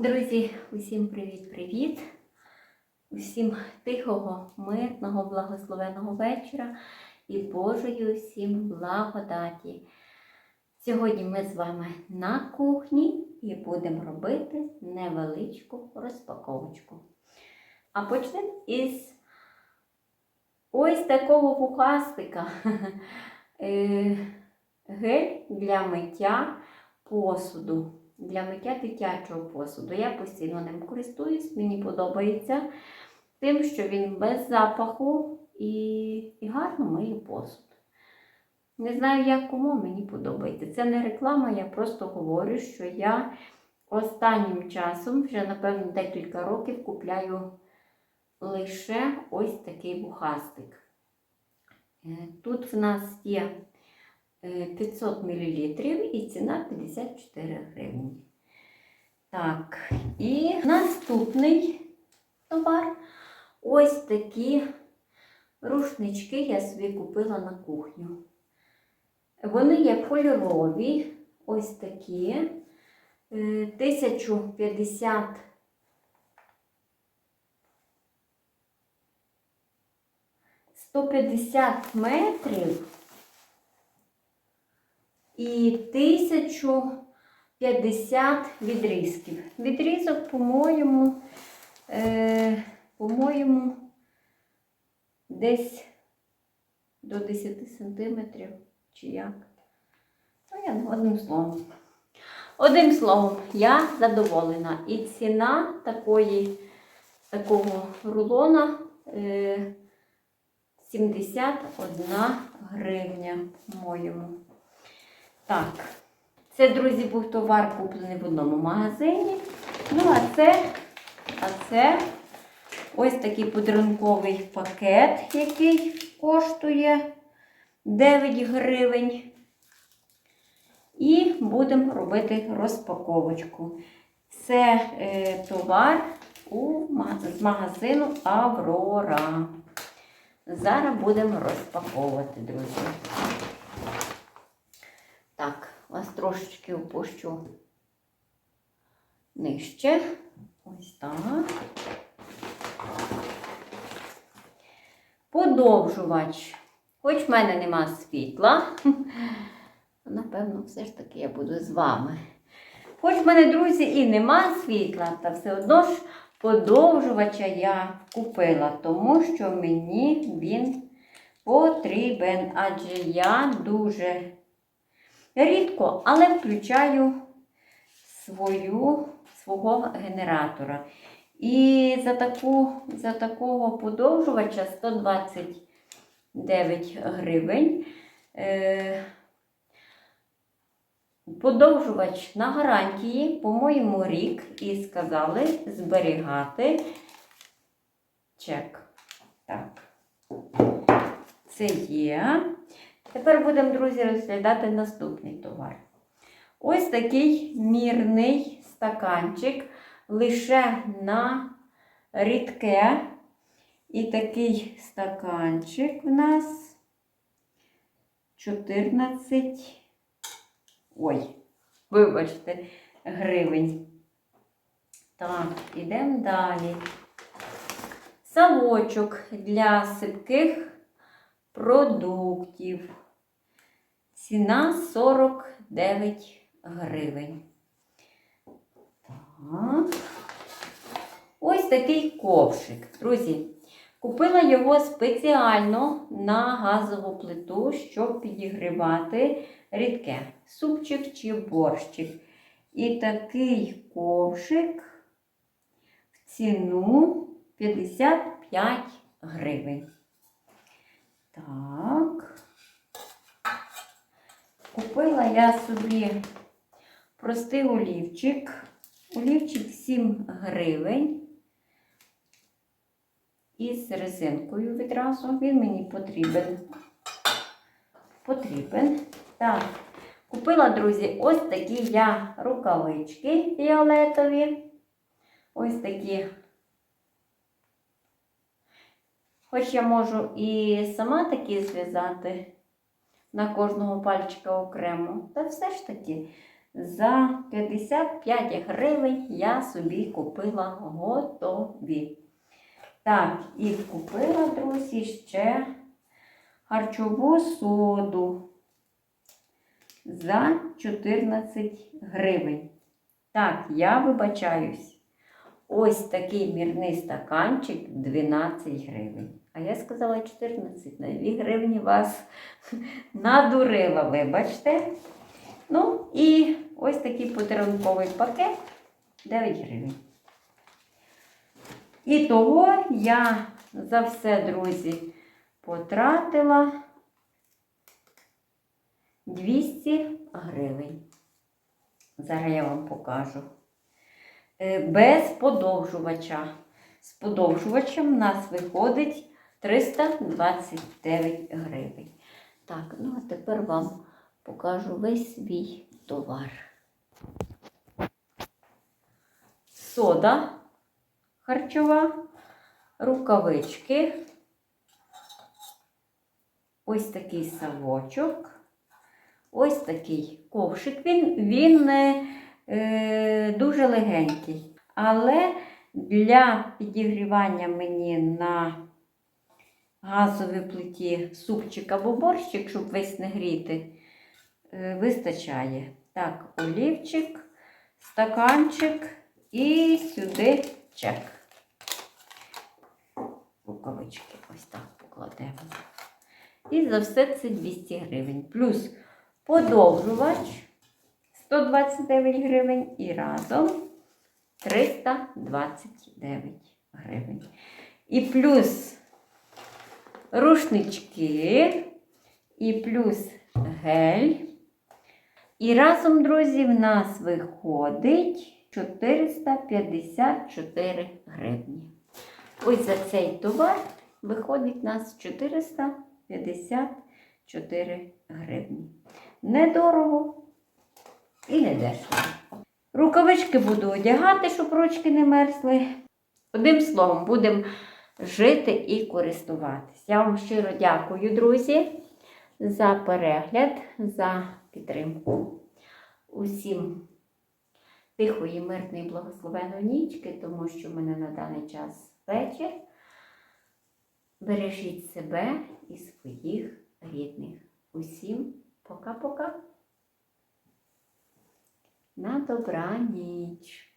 Друзі, усім привіт-привіт! Усім тихого, мирного, благословеного вечора і Божої усім благодаті. Сьогодні ми з вами на кухні і будемо робити невеличку розпаковочку. А почнемо із ось такого пухастика. Е, Гель для миття посуду для миття дитячого посуду. Я постійно ним користуюсь, мені подобається тим, що він без запаху і, і гарно миє посуд. Не знаю, як кому мені подобається. Це не реклама, я просто говорю, що я останнім часом, вже, напевно, декілька років купляю лише ось такий бухастик. Е, Тут в нас є 500 мл і ціна 54 гривні. Так, і наступний товар. Ось такі рушнички я собі купила на кухню. Вони є кольорові, ось такі. е, 1050 150 метрів і 1050 відрізків. Відрізок, по-моєму, е, по-моєму, десь до 10 сантиметрів чи як. Ну, я одним словом. Одним словом, я задоволена. І ціна такої, такого рулона е, 71 гривня, по-моєму. Так, це, друзі, був товар куплений в одному магазині. Ну, а це, а це ось такий подарунковий пакет, який коштує 9 гривень. І будемо робити розпаковочку. Це е, товар у, з магазину Аврора. Зараз будемо розпаковувати, друзі. Трошечки опущу нижче. Ось так. Подовжувач. Хоч в мене нема світла, напевно, все ж таки я буду з вами. Хоч в мене, друзі, і нема світла, та все одно ж подовжувача я купила, тому що мені він потрібен, адже я дуже рідко, але включаю свою, свого генератора. І за, таку, за такого подовжувача 129 гривень. Е, Подовжувач на гарантії, по-моєму, рік, і сказали зберігати чек. Так, це є. Тепер будемо, друзі, розглядати наступний товар. Ось такий мірний стаканчик лише на рідке. І такий стаканчик у нас 14. Ой, вибачте, гривень. Так, ідемо далі. Савочок для сипких продуктів. Ціна 49 гривень. Так. Ось такий ковшик. Друзі, купила його спеціально на газову плиту, щоб підігрівати рідке супчик чи борщик. І такий ковшик в ціну 55 гривень. Так. Купила я собі простий олівчик. Олівчик 7 гривень. Із резинкою відразу. Він мені потрібен. Потрібен. Так, купила, друзі, ось такі я рукавички фіолетові. Ось такі. Хоч я можу і сама такі зв'язати на кожного пальчика окремо. Та все ж таки За 55 гривень я собі купила готові. Так, і купила, друзі, ще харчову соду за 14 гривень. Так, я вибачаюсь. Ось такий мірний стаканчик 12 гривень. А я сказала 14. На 2 гривні вас надурила, вибачте. Ну і ось такий подарунковий пакет 9 гривень. І того я за все, друзі, потратила 200 гривень. Зараз я вам покажу. Е, Без подовжувача. З подовжувачем в нас виходить 329 гривень. Так, ну а тепер вам покажу весь свій товар. Сода харчова, рукавички, ось такий совочок, ось такий ковшик. Він, він е, дуже легенький. Але для підігрівання мені на газовій плиті супчик або борщик, щоб весь не гріти, е, вистачає. Так, олівчик, стаканчик і сюди чек. Рукавички ось так покладемо. І за все це 200 гривень. Плюс подовжувач 129 гривень і разом 329 гривень. І плюс рушнички, і плюс гель. І разом, друзі, в нас виходить 454 гривні. Ось за цей товар виходить у нас 454 гривні. Недорого і не дешево. Рукавички буду одягати, щоб ручки не мерзли. Одним словом, будемо жити і користуватись. Я вам щиро дякую, друзі, за перегляд, за підтримку. Усім тихої, мирної, благословеної нічки, тому що в мене на даний час вечір. Бережіть себе і своїх рідних. Усім пока-пока. На добраніч.